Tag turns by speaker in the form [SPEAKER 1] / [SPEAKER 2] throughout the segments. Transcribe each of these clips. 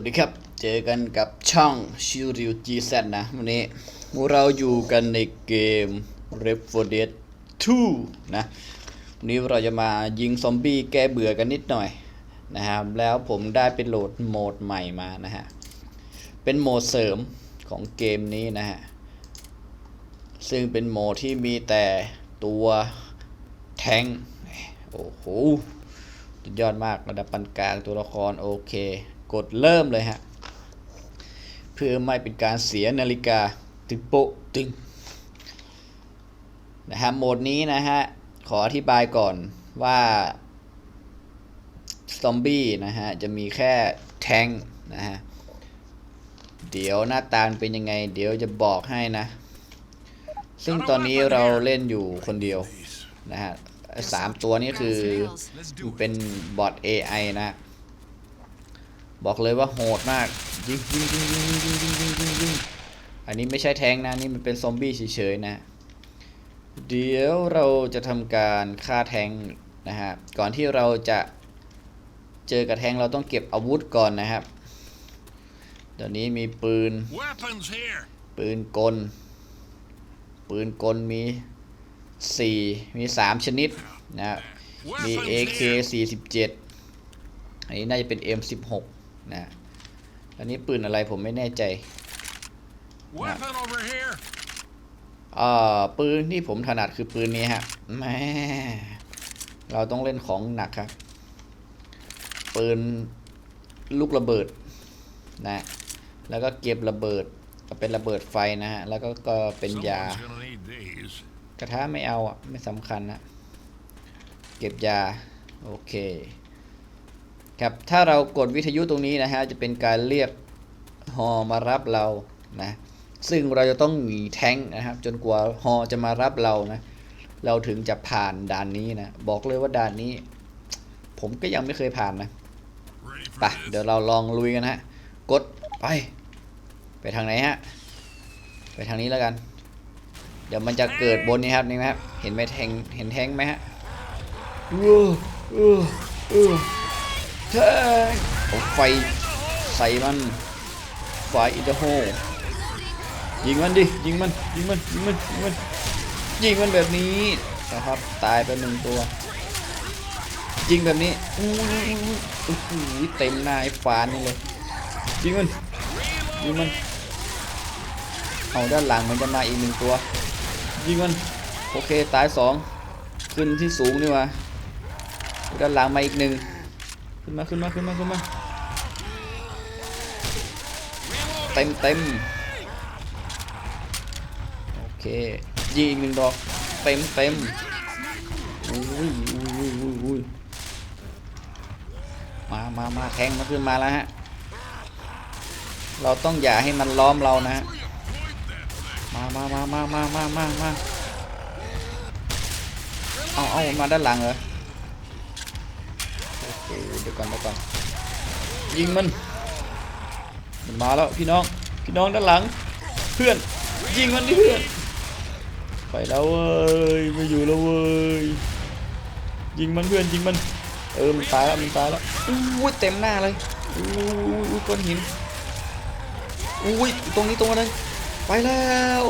[SPEAKER 1] วัสดีครับ เจอกันกับช่องชิริวจีแซนะ วันนี้เราอยู่กันในเกม r e f o r d e d 2 นะ วันนี้เราจะมายิงซอมบี้แก้เบื่อกันนิดหน่อยนะครับ แล้วผมได้เป็นโหลดโหมดใหม่มานะฮะ เป็นโหมดเสริมของเกมนี้นะฮะ ซึ่งเป็นโหมดที่มีแต่ตัวแทงโอ้โหยอดมากระดับปานกลางตัวละครโอเค กดเริ่มเลยฮะ เพื่อไม่เป็นการเสียนาฬิกาตึงโปะตึงนะฮะโหมดนี้นะฮะ ขออธิบายก่อนว่าซอมบี้นะฮะ จะมีแค่แทงนะฮะ เดี๋ยวหน้าตาเป็นยังไง เดี๋ยวจะบอกให้นะ ซึ่งตอนนี้เราเล่นอยู่คนเดียวนะฮะสามตัวนี้คือเป็นบอท AI นะ บอกเลยว่าโหดมากยิงยิงยิงยิงยิงยิงยิงยิงยิงอันนี้ไม่ใช่แทงค์นะนี่มันเป็นซอมบี้เฉยๆนะ เดี๋ยวเราจะทำการฆ่าแทงค์นะฮะก่อนที่เราจะเจอกับแทงค์เราต้องเก็บอาวุธก่อนนะครับตอนนี้มีปืน
[SPEAKER 2] Weapons here.
[SPEAKER 1] ปืนกล ปืนกลมี 4 มี 3 ชนิดนะครับมี AK 47อันนี้น่าจะเป็น M16 นะอันนี้ปืนอะไรผมไม่แน่ใจ
[SPEAKER 2] Weapon over here.
[SPEAKER 1] อ่าปืนที่ผมถนัดคือปืนนี้ฮะแหม่เราต้องเล่นของหนักครับปืนลูกระเบิดนะแล้วก็เก็บระเบิดก็เป็นระเบิดไฟนะฮะแล้วก็ก็เป็นยา
[SPEAKER 2] Someone's gonna need these.
[SPEAKER 1] กระทะไม่เอาอะไม่สำคัญนะเก็บยา โอเค ครับถ้าเรากดวิทยุตรงนี้นะฮะจะเป็นการเรียกฮอมารับเรานะซึ่งเราจะต้องหนีแท้งนะครับ จนกว่าฮอจะมารับเรานะเราถึงจะผ่านด่านนี้นะบอกเลยว่าด่านนี้ ผมก็ยังไม่เคยผ่านนะไป
[SPEAKER 2] this?
[SPEAKER 1] เดี๋ยวเราลองลุยกันฮะกดไป ไปทางไหนฮะไปทางนี้แล้วกัน เดี๋ยวมันจะเกิดบนนี้ครับนี่ไหมครับเห็นไหมแทงเห็นแทงไหมฮะเออเออเออ แทงเอาไฟใส่มันไฟอิตอร์โฮยิงมันดิ ยิงมัน ยิงมัน ยิงมัน ยิงมัน ยิงมันแบบนี้นะครับ ตายไปหนึ่งตัว ยิงแบบนี้อู้หูโอ้โหเต็มหน้าไอ้ฟานนี่เลย ยิงมัน ยิงมัน เอาด้านหลังมันจะมาอีกหนึ่งตัว ยิงมัน โอเค ตายสองขึ้นที่สูงนี่วะด้านหลังมาอีกหนึ่ง ขึ้นมาขึ้นมาขึ้นมาขึ้นมาเต็มเต็มโอเคยิงอีกหนึ่งดอกเต็มเต็มอุ้ยอุ้ยอุ้ยอุ้ยอุ้ยมามามาแทงมาขึ้นมาแล้วฮะเราต้องอย่าให้มันล้อมเรานะฮะมามามามามามามามาเอาเอามาด้านหลังเหรอโอเคเดี๋ยวก่อนเดี๋ยวก่อนยิงมัน มันมาแล้วพี่น้อง พี่น้องด้านหลัง เพื่อน ยิงมันดิเพื่อน ไปแล้วเว้ย ไม่อยู่แล้วเว้ย ยิงมันเพื่อนยิงมัน เออ มันตายแล้ว มันตายแล้วอุ้เต็มหน้าเลยอุ้ยอุ้ยก้อนหินอุ้ยตรงนี้ตรงนั้นไปแล้ว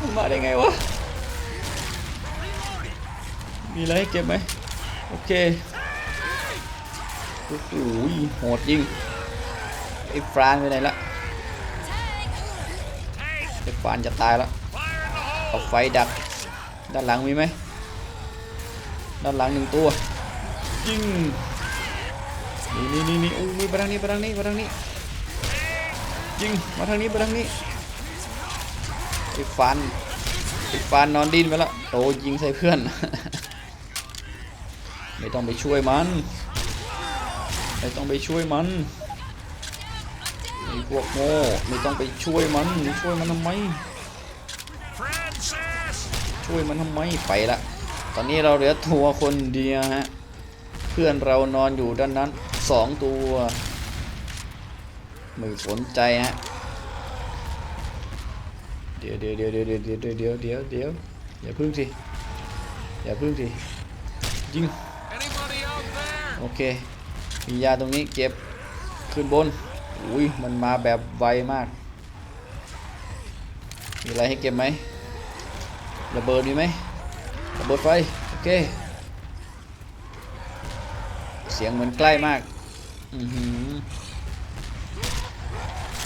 [SPEAKER 1] มันมาได้ไงวะ มีอะไรให้เก็บไหม โอเคโอ้โหโหดยิงไอ้ฟรานไปไหนละไอ้ฟรานจะตายแล้วเอาไฟดักด้านหลังมีไหมด้านหลังหนึ่งตัวยิงนี่นี่นี่นี่โอ้ยไปทางนี้ไปทางนี้ไปทางนี้ยิงมาทางนี้ไปทางนี้ไอ้ฟันไอ้ฟันนอนดินไปแล้วโตยิงใส่เพื่อน ไม่ต้องไปช่วยมัน ไม่ต้องไปช่วยมันไอ้พวกโง่ไม่ต้องไปช่วยมันช่วยมันทำไมช่วยมันทำไมไปละตอนนี้เราเหลือตัวคนเดียวฮะเพื่อนเรานอนอยู่ด้านนั้นสองตัวไม่สนใจฮะเดี๋ยวเดี๋ยวเดี๋ยวเดี๋ยวเดี๋ยวเดี๋ยวเดี๋ยวเดี๋ยวอย่าพึ่งสิอย่าพึ่งสิยิง โอเค มียาตรงนี้เก็บขึ้นบน อุ้ยมันมาแบบไวมาก มีอะไรให้เก็บไหมระเบิดมีไหมระเบิดไฟ โอเค เสียงเหมือนใกล้มาก อือหือ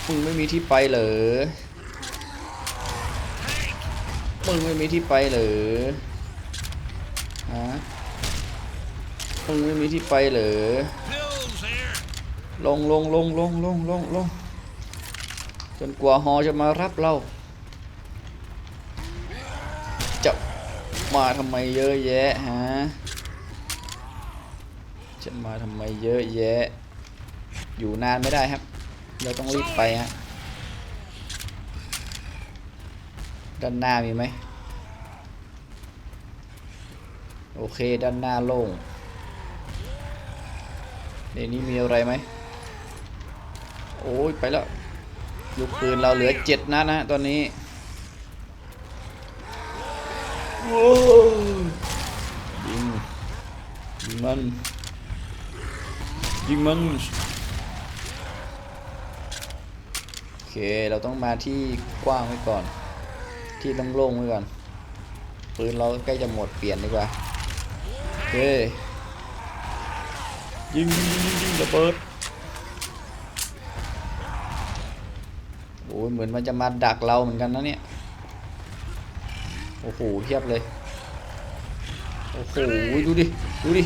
[SPEAKER 1] มึงไม่มีที่ไปเหรอมึงไม่มีที่ไปเหรอฮะ มึงไม่มีที่ไปเหรอ ลงลงลงลงลงลงลงจนกว่าฮอจะมารับเรา จะมาทำไมเยอะแยะฮะ จะมาทำไมเยอะแยะ อยู่นานไม่ได้ครับ เราต้องรีบไปฮะ ด้านหน้ามีไหม โอเค ด้านหน้าโล่ง ในนี้มีอะไรไหม โอ้ยไปแล้ว ลูกปืนเราเหลือเจ็ดนัดนะตอนนี้ โอ้ยิงยิงมันยิงมันโอเค เราต้องมาที่กว้างไว้ก่อน ที่โล่งๆไว้ก่อนปืนเราใกล้จะหมดเปลี่ยนดีกว่าโอเค ยิงยิงยิงยิงระเบิดโอ้ยเหมือนมันจะมาดักเราเหมือนกันนะเนี่ย โอ้โหเทียบเลย โอ้โหดูดิ ดูดิ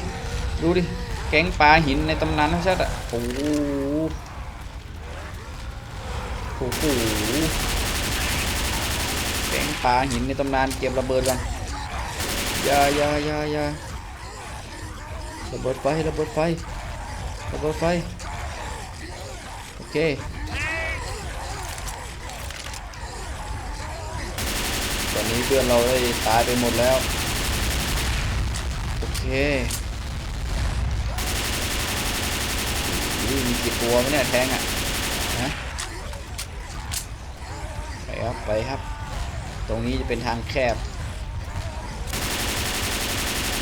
[SPEAKER 1] ดูดิ แก๊งปลาหินในตำนานทั้งชัดอะโอ้โหโอ้โหแก๊งปลาหินในตำนานเก็บระเบิดกันยายายายาระเบิดไฟระเบิดไฟ ระเบิดไฟ โอเค ตอนนี้เพื่อนเราได้ตายไปหมดแล้ว โอเคมีกี่ตัวไหมเนี่ยแทงอะฮะไปครับไปครับ ตรงนี้จะเป็นทางแคบ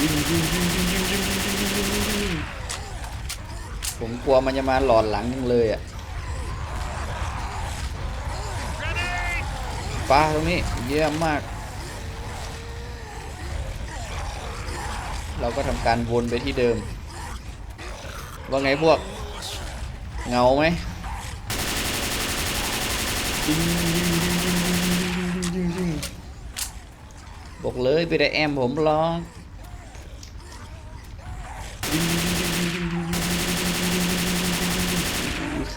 [SPEAKER 1] ยิงยิงยิงยิงยิงยิงยิงยิงยิงยิงยิงยิง ผมกลัวมันจะมาหลอนหลังเลยอะฟ้าตรงนี้เยี่ยมมาก เราก็ทำการวนไปที่เดิม ว่าไงพวก เงาไหมบอกเลยไปได้แอมผมร้อง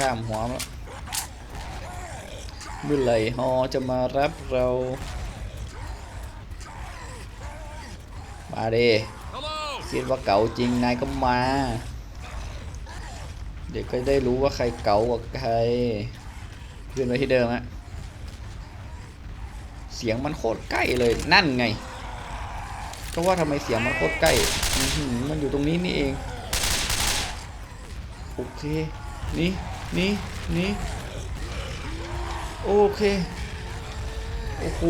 [SPEAKER 1] ข้ามหัวมาแล้วเมื่อไหร่ฮอจะมารับเรา มาด
[SPEAKER 2] Hello!
[SPEAKER 1] คิดว่าเก๋าจริงนายก็มา เดี๋ยวก็ได้รู้ว่าใครเก๋ากว่าใครขึ้นไปที่เดิมฮะเสียงมันโคตรใกล้เลยนั่นไงก็ว่าทำไมเสียงมันโคตรใกล้มันอยู่ตรงนี้นี่เอง โอเค นี่ นี่นี่โอเค โอ้โห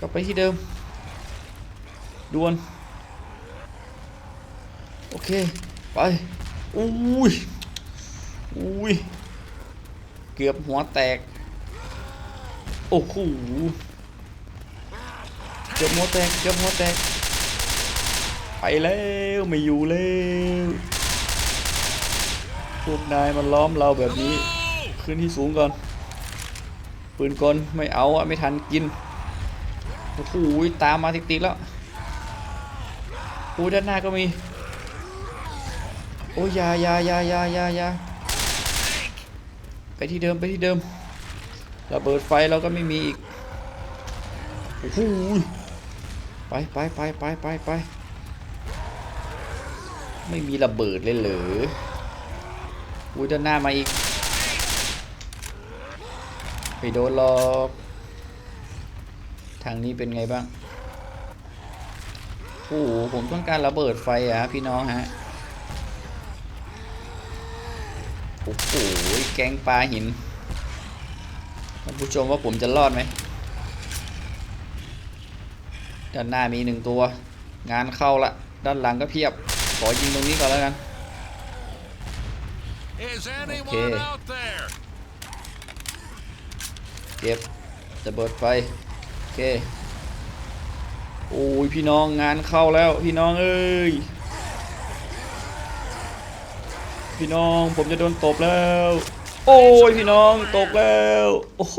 [SPEAKER 1] กลับไปที่เดิมด่วน โอเค ไป อุ้ย อุ้ย เกือบหัวแตก โอ้โห เกือบหัวแตก เกือบหัวแตก ไปแล้ว ไม่อยู่แล้ว พวกนายมันล้อมเราแบบนี้ ขึ้นที่สูงก่อน ปืนกลไม่เอาอะไม่ทันกิน โอ้โหตามมาติดๆแล้วโอ้ยด้านหน้าก็มี โอ้ยยายายายายายาไปที่เดิมไปที่เดิมระเบิดไฟเราก็ไม่มีอีก โอ้โหไปไปไปไปไปไปไม่มีระเบิดเลยเหรอ อุ้ยด้านหน้ามาอีกไปโดนหลอกทางนี้เป็นไงบ้างโอ้โหผมต้องการระเบิดไฟอะฮะพี่น้องฮะโอ้โหแกงปลาหินท่านผู้ชมว่าผมจะรอดไหมด้านหน้ามีหนึ่งตัว งานเข้าละ ด้านหลังก็เพียบ ขอยิงตรงนี้ก่อนแล้วกัน
[SPEAKER 2] Is anyone
[SPEAKER 1] Okay.
[SPEAKER 2] out there?
[SPEAKER 1] เก็บระเบิดไฟ โอเค โอ้ยพี่น้องงานเข้าแล้วพี่น้องเอ้ย พี่น้องผมจะโดนตบแล้ว โอ้ยพี่น้องตกแล้ว โอ้โห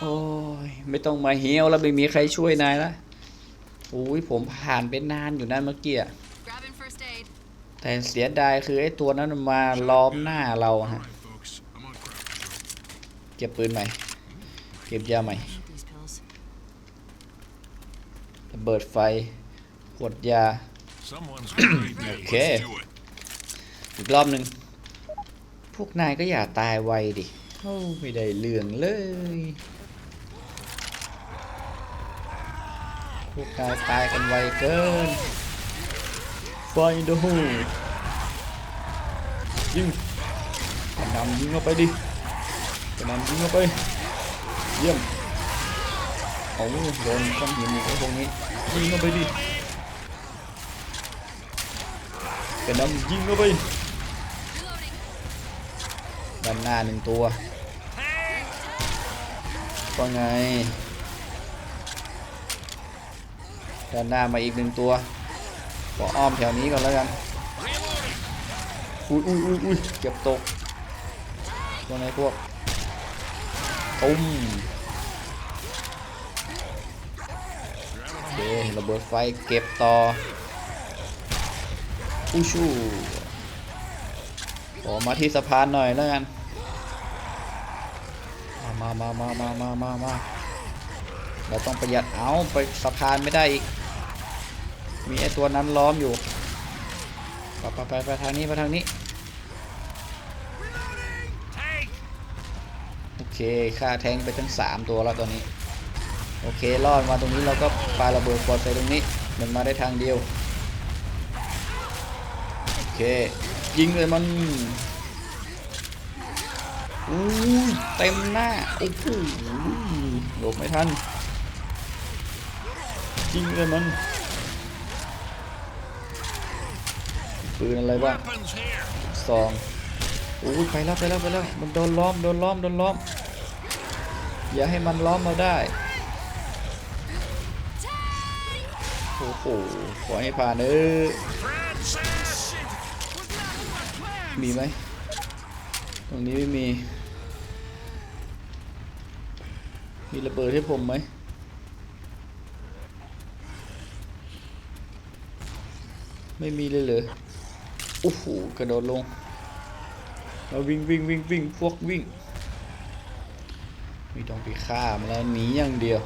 [SPEAKER 1] โอ้ยไม่ต้องมาเฮียวแล้วไม่มีใครช่วยนายละโอ้ยผมผ่านไปนานอยู่นั่นเมื่อกี้อะ
[SPEAKER 3] Grabbing first aid.
[SPEAKER 1] แต่เสียดายคือไอ้ตัวนั้นมาล้อมหน้าเราฮะ เก็บปืนใหม่ เก็บยาใหม่ระเบิดไฟขวดยา
[SPEAKER 2] Someone's got an
[SPEAKER 1] Okay.
[SPEAKER 2] Let's do it.
[SPEAKER 1] อีกรอบหนึ่ง พวกนายก็อย่าตายไวดิโอ้ไม่ได้เรื่องเลย พวกนายตายกันไวเกิน ไฟโดยิงกระหนำยิงเข้าไปดิกระหนำยิงเข้าไป เยี่ยมเอาโดนก้อนหินอีกไอ้พวกนี้ยิงเข้าไปดิกระหนำยิงเข้าไปด้านหน้าหนึ่งตัวว่าไงด้านหน้ามาอีกหนึ่งตัว ขออ้อมแถวนี้ก่อนแล้วกันอุ้ยอุ้ยอุ้ยอุ้ยเก็บตกว่าไงพวกตุ้มโอเคระเบิดไฟเก็บต่ออู้ชูขอมาที่สะพานหน่อยแล้วกันมามามามามามามาเราต้องประหยัดเอาไปสะพานไม่ได้อีก มีไอตัวนั้นล้อมอยู่ไปไปไปไปทางนี้ไปทางนี้ โอเคค่าแทงไปทั้งสามตัวแล้วตอนนี้ โอเครอดมาตรงนี้เราก็ปาระเบิดปลอดใส่ตรงนี้ มันมาได้ทางเดียว โอเค ยิงเลยมันอุ้ยเต็มหน้าโอ้โหหลบไม่ทันยิงเลยมัน ปืนอะไรบ้างสองโอ้ยไปแล้วไปแล้วไปแล้วมันโดนล้อมโดนล้อมโดนล้อม อย่าให้มันล้อมเราได้โอ้โหขอให้ผ่านเออมีไหมตรงนี้ไม่มี มีระเบิดให้ผมไหมไม่มีเลยเหรอ โอ้โหกระโดดลงแล้ววิ่งวิ่งวิ่งวิ่งพวกวิ่งไม่ต้องไปฆ่ามันแล้วหนีอย่างเดียว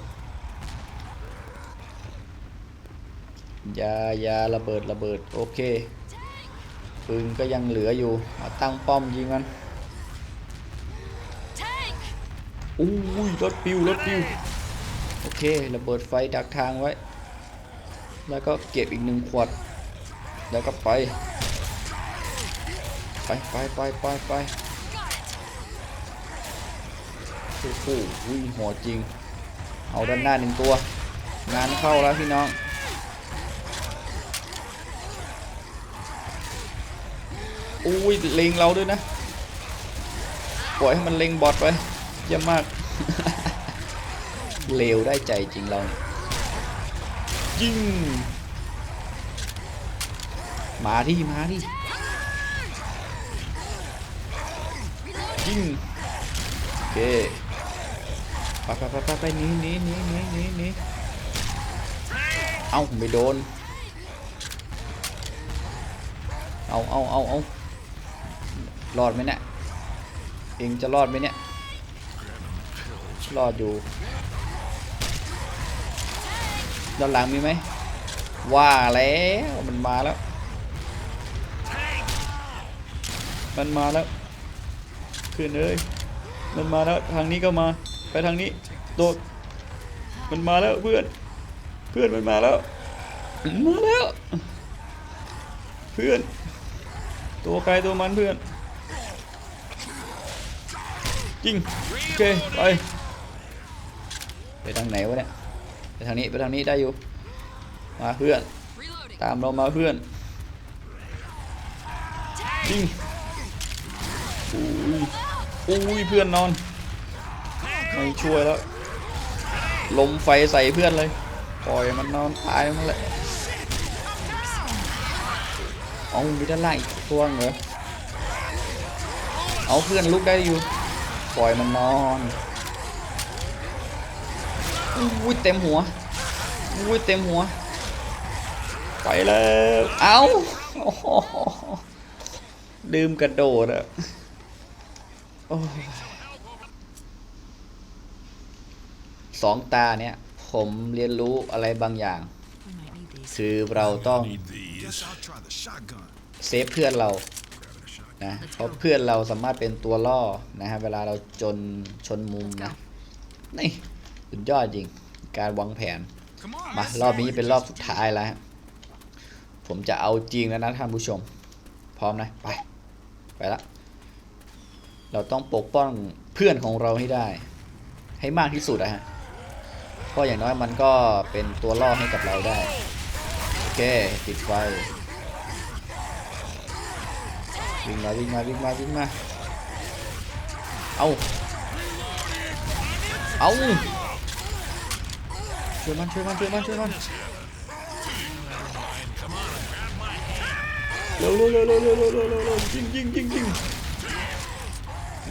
[SPEAKER 1] อยาอยาระเบิดระเบิดโอเคปืนก็ยังเหลืออยู่มาตั้งป้อมยิงมัน
[SPEAKER 3] Tank!
[SPEAKER 1] อุ้ยรถปิวรถปิวโอเคระเบิดไฟดักทางไว้ แล้วก็เก็บอีกหนึ่งขวด แล้วก็ไป ไปไปไปไปไปโอ้โหวิ่งหัวจริง เอาด้านหน้าหนึ่งตัว งานเข้าแล้วพี่น้องอุ้ยเล็งเราด้วยนะ ปล่อยให้มันเล็งบอดไปเยี่ยมาก เลวได้ใจจริงเรายิงมาที่มาที่ ยิงโอเคไปไปไปไปไปหนีหนีหนีหนีหนีหนีเอาไม่โดน เอาเอาเอาเอารอดไหมเนี่ยเองจะรอดไหมเนี่ย รอดอยู่ด้านหลังมีไหม ว่าแล้วมันมาแล้ว มันมาแล้ว ขึ้นเลยมันมาแล้วทางนี้ก็มา ไปทางนี้ โดด มันมาแล้วเพื่อน เพื่อนมันมาแล้ว มาแล้ว เพื่อน ตัวใครตัวมันเพื่อนยิงโอเคไปไปทางไหนวะเนี่ยไปทางนี้ไปทางนี้ได้อยู่ มาเพื่อน ตามเรามาเพื่อนจริง อุ้ยเพื่อนนอน ไม่ช่วยแล้วลมไฟใส่เพื่อนเลย ปล่อยมันนอนตายมันเลยเอามีด้านล่างอีกตัวเหรอเอาเพื่อนลุกได้อยู่ ปล่อยมันนอนอุ้ยเต็มหัวอุ้ยเต็มหัว ไปแล้ว เอาโอ้โหลืมกระโดดอะ โอ้ยสองตาเนี่ย ผมเรียนรู้อะไรบางอย่าง คือเราต้องเซฟเพื่อนเรานะเพราะเพื่อนเราสามารถเป็นตัวล่อนะฮะเวลาเราจนชนมุมนะนี่สุดยอดจริง การวางแผน มารอบนี้เป็นรอบสุดท้ายแล้ว ผมจะเอาจริงแล้วนะท่านผู้ชม พร้อมนะ ไป ไปละ เราต้องปกป้องเพื่อนของเราให้ได้ ให้มากที่สุดนะฮะเพราะอย่างน้อยมันก็เป็นตัวล่อให้กับเราได้โอเคติดไฟวิ่งมาวิ่งมาวิ่งมาวิ่งมาเอาเอาช่วยมันช่วยมันช่วยมันช่วยมันเร็วเร็วเร็วเร็วเร็วเร็วเร็วยิงยิงยิงยิง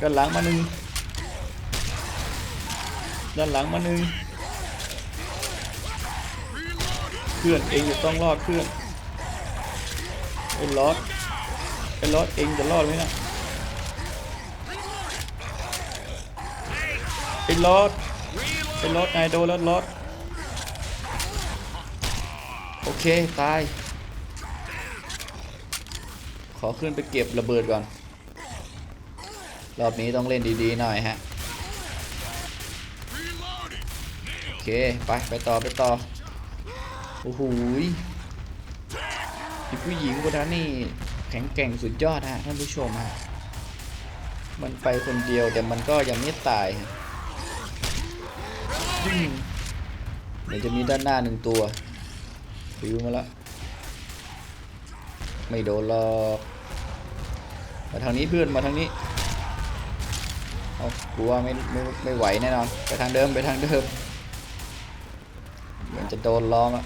[SPEAKER 1] ด้านหลังมาหนึ่งด้านหลังมาหนึ่งเพื่อนเองจะต้องรอดเพื่อนไอ้ลอดไอ้ลอดเองจะรอดไหมนะไอ้ลอดไอ้ลอดนายโดนแล้วลอดโอเค ตาย ขอขึ้นไปเก็บระเบิดก่อน รอบนี้ต้องเล่นดีๆหน่อยฮะโอเคไปไปต่อไปต่อโอ้โหผู้หญิงคนนั้นนี่แข็งแกร่งสุดยอดฮะท่านผู้ชมฮะมันไปคนเดียวแต่มันก็ยังไม่ตายฮะเดี๋ยวจะมีด้านหน้าหนึ่งตัวฟิวมาแล้วไม่โดนหรอกมาทางนี้เพื่อนมาทางนี้ เอากลัวไม่ไม่ไม่ไหวแน่นอน ไปทางเดิมไปทางเดิมเหมือนจะโดนล้อมอะ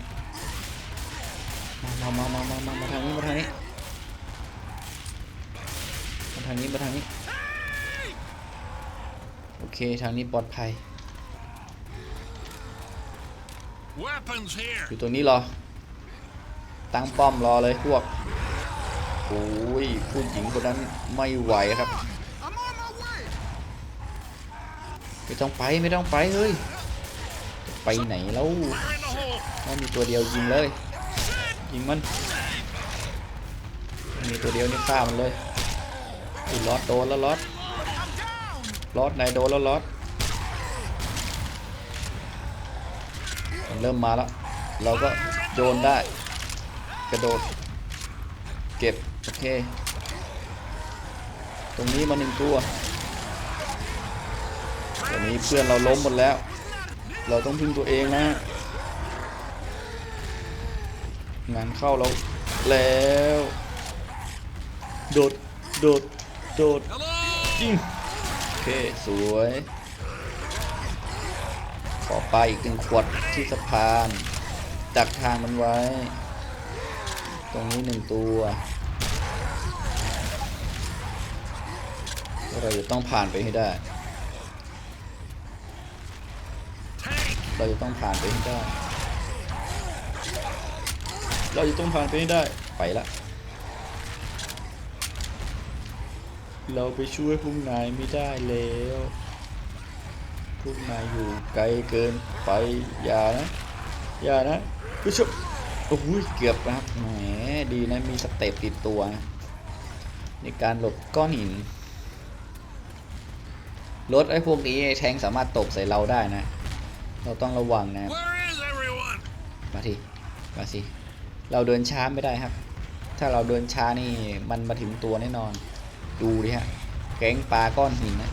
[SPEAKER 1] มามามามามามาทางนี้มาทางนี้มาทางนี้มาทางนี้ โอเคทางนี้ปลอดภัย
[SPEAKER 2] Weapons here.
[SPEAKER 1] อยู่ตรงนี้รอ ตั้งป้อมรอเลยพวกโอ้ยผู้หญิงคนนั้นไม่ไหวครับ ไม่ต้องไปไม่ต้องไปเฮ้ยไปไหนแล้วมันมีตัวเดียวยิงเลยยิงมันมีตัวเดียวนี่ฆ่ามันเลยอุ้ยลอดโดนแล้วลอดลอดนายโดนแล้วลอดมันเริ่มมาแล้วเราก็โยนได้กระโดดเก็บโอเค ตรงนี้มาหนึ่งตัว นี้เพื่อนเราล้มหมดแล้ว เราต้องพึ่งตัวเองนะงานเข้าเราแล้ว โดด โดด โดด
[SPEAKER 2] Hello.
[SPEAKER 1] จริงโอเค สวย ขอปลาอีกหนึ่งขวดที่สะพานดักทางมันไว้ ตรงนี้หนึ่งตัว เราจะต้องผ่านไปให้ได้ เราจะต้องผ่านไปให้ได้ เราจะต้องผ่านไปให้ได้ ไปละ เราไปช่วยพวกนายไม่ได้แล้วพวกนายอยู่ไกลเกินไป อย่านะ อย่านะผู้ชมโอ้โหเกือบนะครับ แหม ดีนะ มีสเต็ปติดตัวนะในการหลบก้อนหินรถไอ้พวกนี้แทงสามารถตกใส่เราได้นะ เราต้องระวังนะมาทีมาสิ เราเดินช้าไม่ได้ครับ ถ้าเราเดินช้านี่มันมาถึงตัวแน่นอน ดูดิฮะ แก๊งปลาก้อนหินนะ